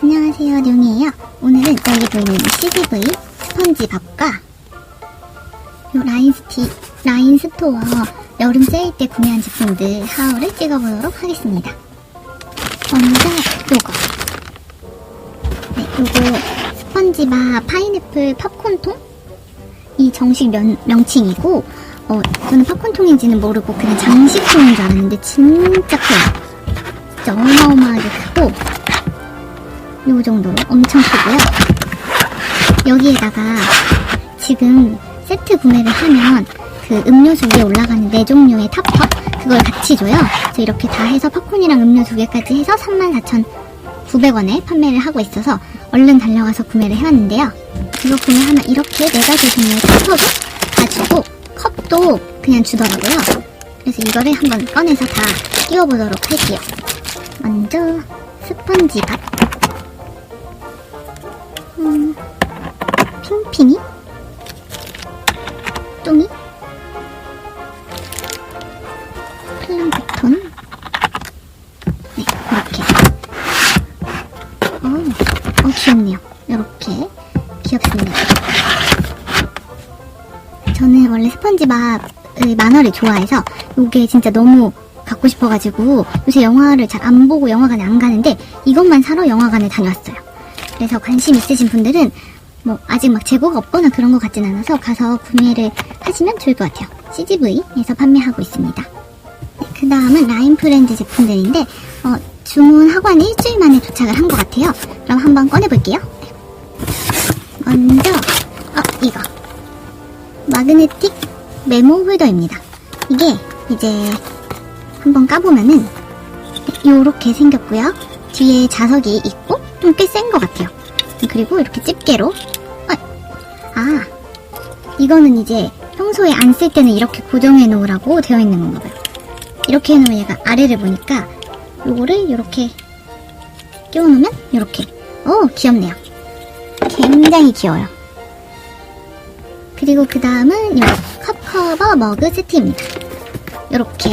안녕하세요, 룡이에요. 오늘은 여기 보이는 CGV 스펀지 밥과 요 라인스티, 라인스토어 여름 세일 때 구매한 제품들 하울을 찍어보도록 하겠습니다. 먼저 요거. 네, 요거 스펀지밥 파인애플 팝콘통? 이 정식 명, 명칭이고, 어, 저는 팝콘통인지는 모르고 그냥 장식통인 줄 알았는데 진짜 커요. 진짜 어마어마하게 크고, 요 정도로 엄청 크고요. 여기에다가 지금 세트 구매를 하면 그 음료수 위에 올라가는 네 종류의 탑top 그걸 같이 줘요. 그래서 이렇게 다 해서 팝콘이랑 음료 두 개까지 해서 34,900원에 판매를 하고 있어서 얼른 달려가서 구매를 해왔는데요. 이거 구매하면 이렇게 네 가지 종류의 다 주고 컵도 그냥 주더라고요. 그래서 이거를 한번 꺼내서 다 끼워보도록 할게요. 먼저 스펀지밥 음, 핑핑이? 똥이? 스펀지밥의 만화를 좋아해서 이게 진짜 너무 갖고 싶어가지고 요새 영화를 잘 안 보고 영화관에 안 가는데 이것만 사러 영화관에 다녀왔어요. 그래서 관심 있으신 분들은 뭐 아직 막 재고가 없거나 그런 것 같진 않아서 가서 구매를 하시면 좋을 것 같아요. CGV에서 판매하고 있습니다. 네, 그 다음은 라인 프렌즈 제품들인데 어, 주문하고 한 일주일 만에 도착을 한 것 같아요. 그럼 한번 꺼내볼게요. 네. 먼저 어, 이거 마그네틱 메모 홀더입니다. 이게 이제 한번 까보면은 요렇게 생겼고요. 뒤에 자석이 있고 좀 꽤 센 것 같아요. 그리고 이렇게 집게로 아, 아 이거는 이제 평소에 안 쓸 때는 이렇게 고정해 놓으라고 되어 있는 건가 봐요. 이렇게 해놓으면 얘가 아래를 보니까 요거를 이렇게 끼워놓으면 이렇게 오 귀엽네요. 굉장히 귀여워요. 그리고 그 다음은 요컵 커버 머그 세트입니다. 이렇게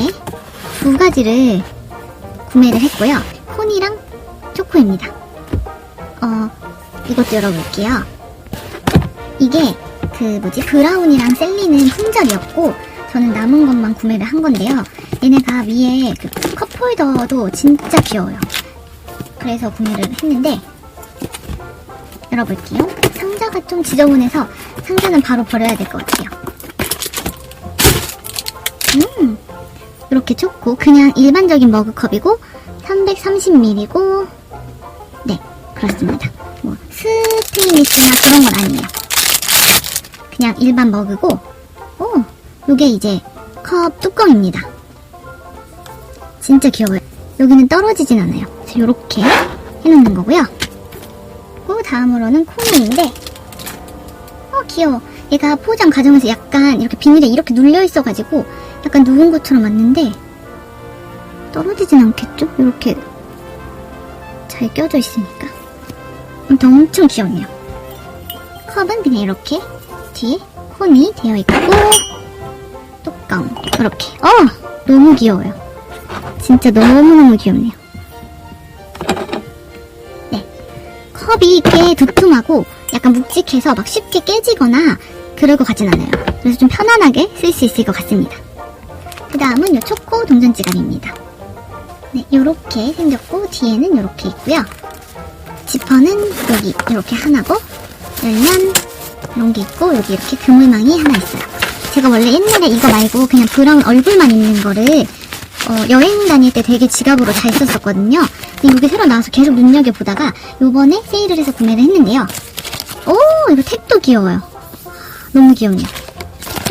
두 가지를 구매를 했고요. 콘이랑 초코입니다. 어, 이것도 열어볼게요. 이게 그 뭐지 브라운이랑 셀리는 품절이었고 저는 남은 것만 구매를 한 건데요. 얘네가 위에 그 컵홀더도 진짜 귀여워요. 그래서 구매를 했는데 열어볼게요. 상자가 좀 지저분해서 상자는 바로 버려야 될 것 같아요. 음, 이렇게 초코 그냥 일반적인 머그컵이고 330ml고 네 그렇습니다. 뭐 스테인리스나 그런 건 아니에요. 그냥 일반 머그고 오 요게 이제 컵 뚜껑입니다. 진짜 귀여워요. 여기는 떨어지진 않아요. 그래서 요렇게 해놓는 거고요. 그 다음으로는 콩인데 어 귀여워. 얘가 포장 과정에서 약간 이렇게 비닐에 이렇게 눌려 있어가지고 약간 누운 것처럼 왔는데 떨어지진 않겠죠? 이렇게 잘 껴져 있으니까. 엄청 귀엽네요. 컵은 그냥 이렇게 뒤에 콘이 되어 있고 뚜껑 이렇게. 어 너무 귀여워요. 진짜 너무너무 귀엽네요. 네. 컵이 꽤 두툼하고 약간 묵직해서 막 쉽게 깨지거나 것 같진 않아요. 그래서 좀 편안하게 쓸 수 있을 것 같습니다. 그 다음은 요 초코 동전 지갑입니다. 네, 요렇게 생겼고, 뒤에는 요렇게 있고요. 지퍼는 여기 이렇게 하나고, 열면 이런 게 있고, 여기 이렇게 그물망이 하나 있어요. 제가 원래 옛날에 이거 말고 그냥 브라운 얼굴만 있는 거를 어, 여행 다닐 때 되게 지갑으로 잘 썼었거든요. 근데 이게 새로 나와서 계속 눈여겨보다가 요번에 세일을 해서 구매를 했는데요. 오, 이거 탭도 귀여워요. 너무 귀엽네요.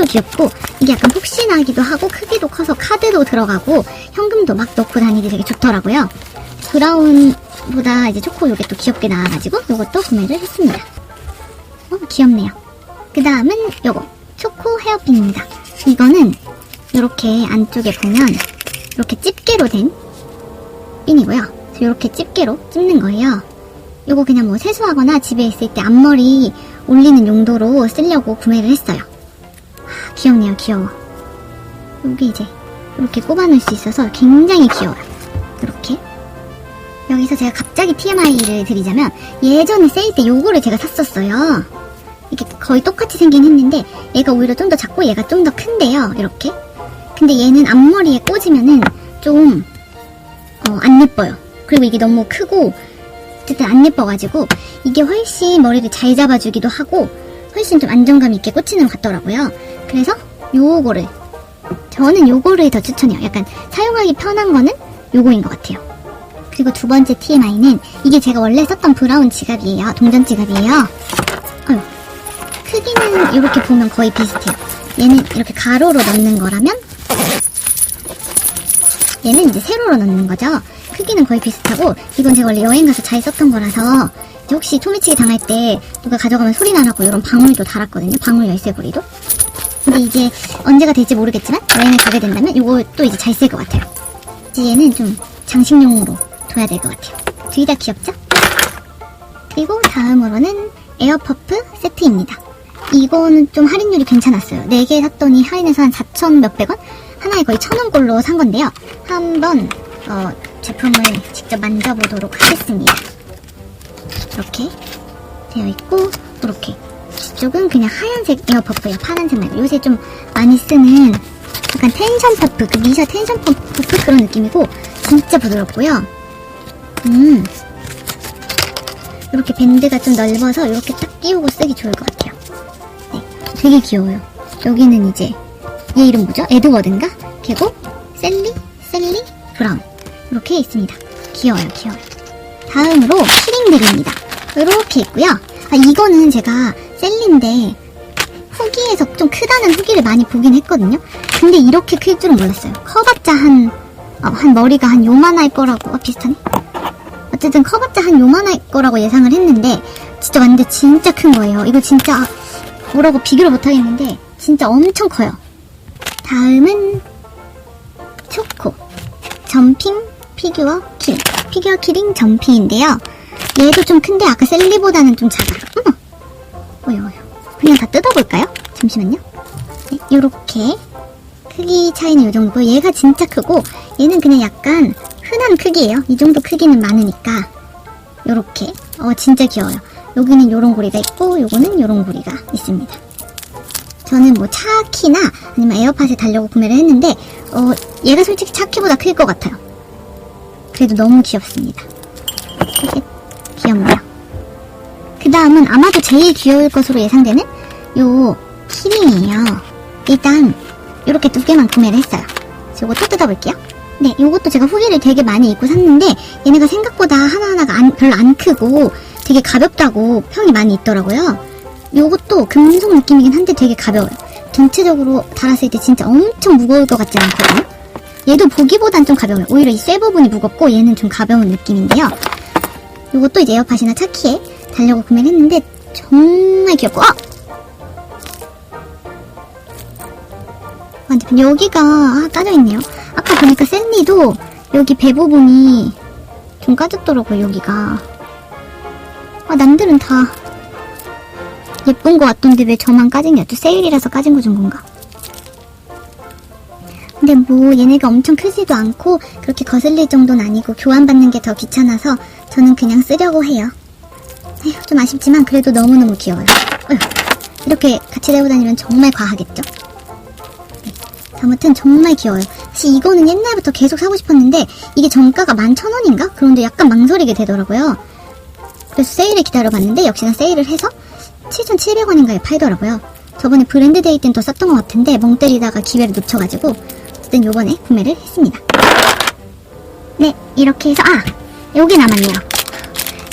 탭도 귀엽고, 이게 약간 폭신하기도 하고, 크기도 커서 카드도 들어가고, 현금도 막 넣고 다니기 되게 좋더라고요. 브라운보다 이제 초코 요게 또 귀엽게 나와가지고, 요것도 구매를 했습니다. 어, 귀엽네요. 그 다음은 요거, 초코 헤어핀입니다. 이거는, 요렇게 안쪽에 보면, 이렇게 집게로 된 핀이고요. 이렇게 집게로 찝는 거예요. 요거 그냥 뭐 세수하거나 집에 있을 때 앞머리 올리는 용도로 쓰려고 구매를 했어요. 아, 귀엽네요, 귀여워. 여기 이제 이렇게 꼽아놓을 수 있어서 굉장히 귀여워요. 이렇게. 여기서 제가 갑자기 TMI를 드리자면 예전에 세일 때 요거를 제가 샀었어요. 이게 거의 똑같이 생긴 했는데 얘가 오히려 좀 더 작고 얘가 좀 더 큰데요. 이렇게. 근데 얘는 앞머리에 꽂으면은 좀, 어, 안 예뻐요. 그리고 이게 너무 크고, 어쨌든 안 예뻐가지고, 이게 훨씬 머리를 잘 잡아주기도 하고, 훨씬 좀 안정감 있게 꽂히는 것 같더라고요. 그래서 요거를, 저는 요거를 더 추천해요. 약간 사용하기 편한 거는 요거인 것 같아요. 그리고 두 번째 TMI는 이게 제가 원래 썼던 브라운 지갑이에요. 동전 지갑이에요. 어휴. 크기는 이렇게 보면 거의 비슷해요. 얘는 이렇게 가로로 넣는 거라면 얘는 이제 세로로 넣는 거죠. 크기는 거의 비슷하고 이건 제가 원래 여행 가서 잘 썼던 거라서 혹시 소매치기 당할 때 누가 가져가면 소리 나라고 이런 방울도 달았거든요. 방울 열쇠고리도. 근데 이제 언제가 될지 모르겠지만 여행을 가게 된다면 이거 또 이제 잘 쓸 것 같아요. 얘는 좀 장식용으로 둬야 될 것 같아요. 둘 다 귀엽죠? 그리고 다음으로는 에어퍼프 세트입니다. 이거는 좀 할인율이 괜찮았어요. 4개 샀더니 할인해서 한 4천 몇백 원? 하나에 거의 천 원꼴로 산 건데요. 한번 어, 제품을 직접 만져보도록 하겠습니다. 이렇게 되어 있고 이렇게 뒤쪽은 그냥 하얀색 에어퍼프예요. 파란색 말고 요새 좀 많이 쓰는 약간 텐션 퍼프, 그 미샤 텐션 퍼프 그런 느낌이고 진짜 부드럽고요. 음 이렇게 밴드가 좀 넓어서 이렇게 딱 끼우고 쓰기 좋을 것 같아요. 네, 되게 귀여워요. 여기는 이제 얘 이름 뭐죠? 에드워드인가? 그리고 셀리, 셀리, 브라운 이렇게 있습니다. 귀여워요, 귀여워요. 다음으로 키링들입니다. 이렇게 있고요. 아 이거는 제가 셀리인데 후기에서 좀 크다는 후기를 많이 보긴 했거든요. 근데 이렇게 클 줄은 몰랐어요. 커봤자 한, 어, 한 머리가 한 요만할 거라고, 어, 비슷하네? 어쨌든 커봤자 한 요만할 거라고 예상을 했는데, 진짜 완전 진짜 큰 거예요. 이거 진짜, 뭐라고 비교를 못 하겠는데, 진짜 엄청 커요. 다음은, 초코. 점핑 피규어 키링. 피규어 키링 점핑인데요. 얘도 좀 큰데, 아까 셀리보다는 좀 작아요. 어머! 어여, 어여. 그냥 다 뜯어볼까요? 잠시만요. 네, 요렇게. 크기 차이는 요 정도고, 얘가 진짜 크고, 얘는 그냥 약간 흔한 크기예요. 이 정도 크기는 많으니까. 요렇게. 어, 진짜 귀여워요. 여기는 요런 고리가 있고, 요거는 요런 고리가 있습니다. 저는 뭐 차키나 아니면 에어팟에 달려고 구매를 했는데, 어, 얘가 솔직히 차키보다 클 것 같아요. 그래도 너무 귀엽습니다. 귀엽네요. 그 다음은 아마도 제일 귀여울 것으로 예상되는 요 키링이에요. 일단 이렇게 두 개만 구매를 했어요. 그래서 또 뜯어볼게요. 네, 요것도 제가 후기를 되게 많이 읽고 샀는데 얘네가 생각보다 하나하나가 안- 별로 안 크고 되게 가볍다고 평이 많이 있더라고요. 요것도 금속 느낌이긴 한데 되게 가벼워요. 전체적으로 달았을 때 진짜 엄청 무거울 것 같지 않거든요. 얘도 보기보단 좀 가벼워요. 오히려 이 쇠 부분이 무겁고 얘는 좀 가벼운 느낌인데요. 요것도 이제 에어팟이나 차키에 달려고 구매를 했는데 정말 귀엽고 아! 완전 여기가 아, 까져있네요. 아까 보니까 샌디도 여기 배 부분이 좀 까졌더라고요. 여기가 아 남들은 다 예쁜 거 같던데 왜 저만 까진 게 없죠? 세일이라서 까진 거 준 건가? 근데 뭐 얘네가 엄청 크지도 않고 그렇게 거슬릴 정도는 아니고 교환받는 게 더 귀찮아서 저는 그냥 쓰려고 해요. 에휴, 좀 아쉽지만 그래도 너무너무 귀여워요. 어휴, 이렇게 같이 들고 다니면 정말 과하겠죠? 네, 아무튼 정말 귀여워요. 사실 이거는 옛날부터 계속 사고 싶었는데 이게 정가가 11,000원인가? 그런데 약간 망설이게 되더라고요. 그래서 세일을 기다려봤는데 역시나 세일을 해서 7,700원인가에 팔더라고요. 저번에 브랜드 데이 땐 더 쌌던 것 같은데 멍 때리다가 기회를 놓쳐가지고 어쨌든 요번에 구매를 했습니다. 네, 이렇게 해서 아! 여기 남았네요.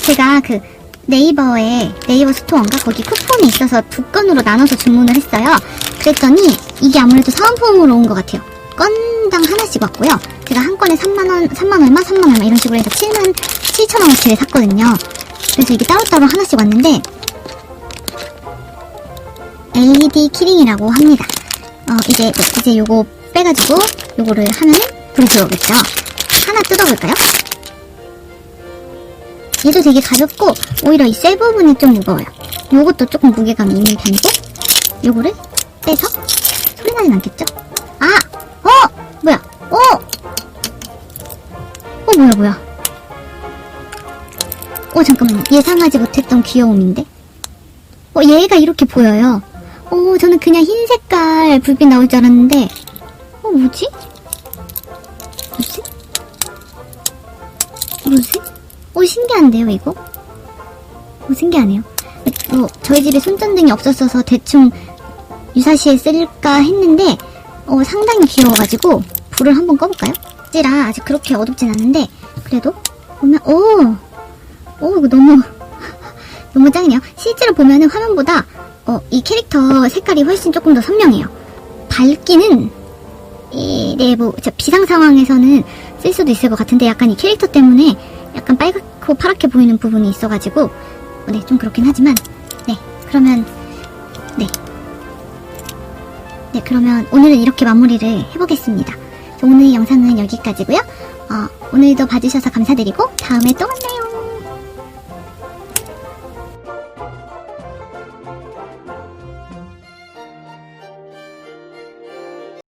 제가 그 네이버에 네이버 스토어인가 거기 쿠폰이 있어서 두 건으로 나눠서 주문을 했어요. 그랬더니 이게 아무래도 사은품으로 온 것 같아요. 건당 하나씩 왔고요. 제가 한 건에 3만원, 3만 얼마, 3만 얼마 이런 식으로 해서 7만 7천원어치를 샀거든요. 그래서 이게 따로따로 하나씩 왔는데 LED 키링이라고 합니다. 어, 이제, 이제 요거 빼가지고 요거를 하면은 불이 들어오겠죠. 하나 뜯어볼까요? 얘도 되게 가볍고 오히려 이 셀 부분이 좀 무거워요. 요것도 조금 무게감이 있는 편이고 요거를 빼서 소리 나진 않겠죠? 아! 어! 뭐야? 어! 어 뭐야 뭐야 어 잠깐만요 예상하지 못했던 귀여움인데 어 얘가 이렇게 보여요 어 저는 그냥 흰 색깔 불빛 나올 줄 알았는데 어 뭐지? 뭐지? 뭐지? 어 신기한데요 이거? 어 신기하네요 어, 저희 집에 손전등이 없었어서 대충 유사시에 쓸까 했는데 어, 상당히 귀여워가지고 불을 한번 꺼볼까요? 찌라 아직 그렇게 어둡진 않은데 그래도 보면 오, 오 이거 너무 너무 짱이네요. 실제로 보면은 화면보다 어, 이 캐릭터 색깔이 훨씬 조금 더 선명해요. 밝기는 이, 네, 뭐, 저 비상 상황에서는 쓸 수도 있을 것 같은데 약간 이 캐릭터 때문에 약간 빨갛고 파랗게 보이는 부분이 있어가지고 어, 네, 좀 그렇긴 하지만 네, 그러면 네, 네, 그러면 오늘은 이렇게 마무리를 해보겠습니다. 자, 오늘 영상은 여기까지고요. 어, 오늘도 봐주셔서 감사드리고 다음에 또 만나요.